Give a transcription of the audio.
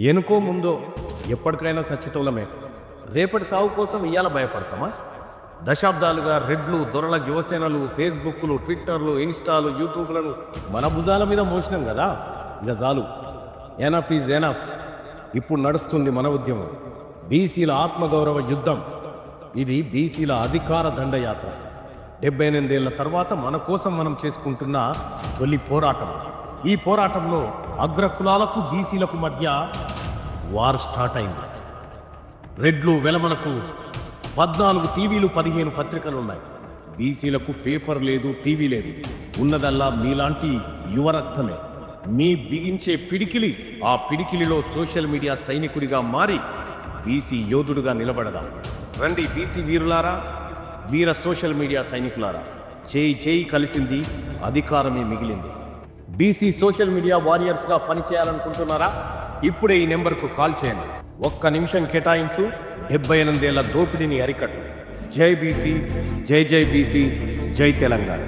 ఎనుకో ముందో ఎప్పటికైనా సచ్చేటోళ్ళమే. రేపటి సాగు కోసం ఇవాళ భయపడతామా? దశాబ్దాలుగా రెడ్లు దొరల యువసేనలు ఫేస్బుక్లు ట్విట్టర్లు ఇన్స్టాలు యూట్యూబ్లను మన భుజాల మీద మోసినాం కదా. ఇక చాలు. ఎనఫ్ ఈజ్ ఎనఫ్ ఇప్పుడు నడుస్తుంది మన ఉద్యమం. బీసీల ఆత్మగౌరవ యుద్ధం. ఇది బీసీల అధికార దండయాత్ర. డెబ్బై ఎనిమిదేళ్ళ తర్వాత మన కోసం మనం చేసుకుంటున్న తొలి పోరాటం. ఈ పోరాటంలో అగ్రకులాలకు బీసీలకు మధ్య వార్ స్టార్ట్ అయింది. రెడ్లు వెలమలకు పద్నాలుగు టీవీలు పదిహేను పత్రికలు ఉన్నాయి బీసీలకు పేపర్ లేదు టీవీ లేదు. ఉన్నదల్లా మీలాంటి యువరక్తమే. మీ బిగించే పిడికిలి ఆ పిడికిలిలో సోషల్ మీడియా సైనికుడిగా మారి బీసీ యోధుడుగా నిలబడదాం. రండి బీసీ వీరులారా వీర సోషల్ మీడియా సైనికులారా. చేయి చేయి కలిసింది అధికారమే మిగిలింది. బీసీ సోషల్ మీడియా వారియర్స్గా పనిచేయాలనుకుంటున్నారా? ఇప్పుడే ఈ నెంబర్కు కాల్ చేయండి. ఒక్క నిమిషం కేటాయించు డెబ్బై ఎనిమిదేళ్ళ దోపిడీని అరికట్టు. జై బీసీ జై జై బీసీ జై తెలంగాణ.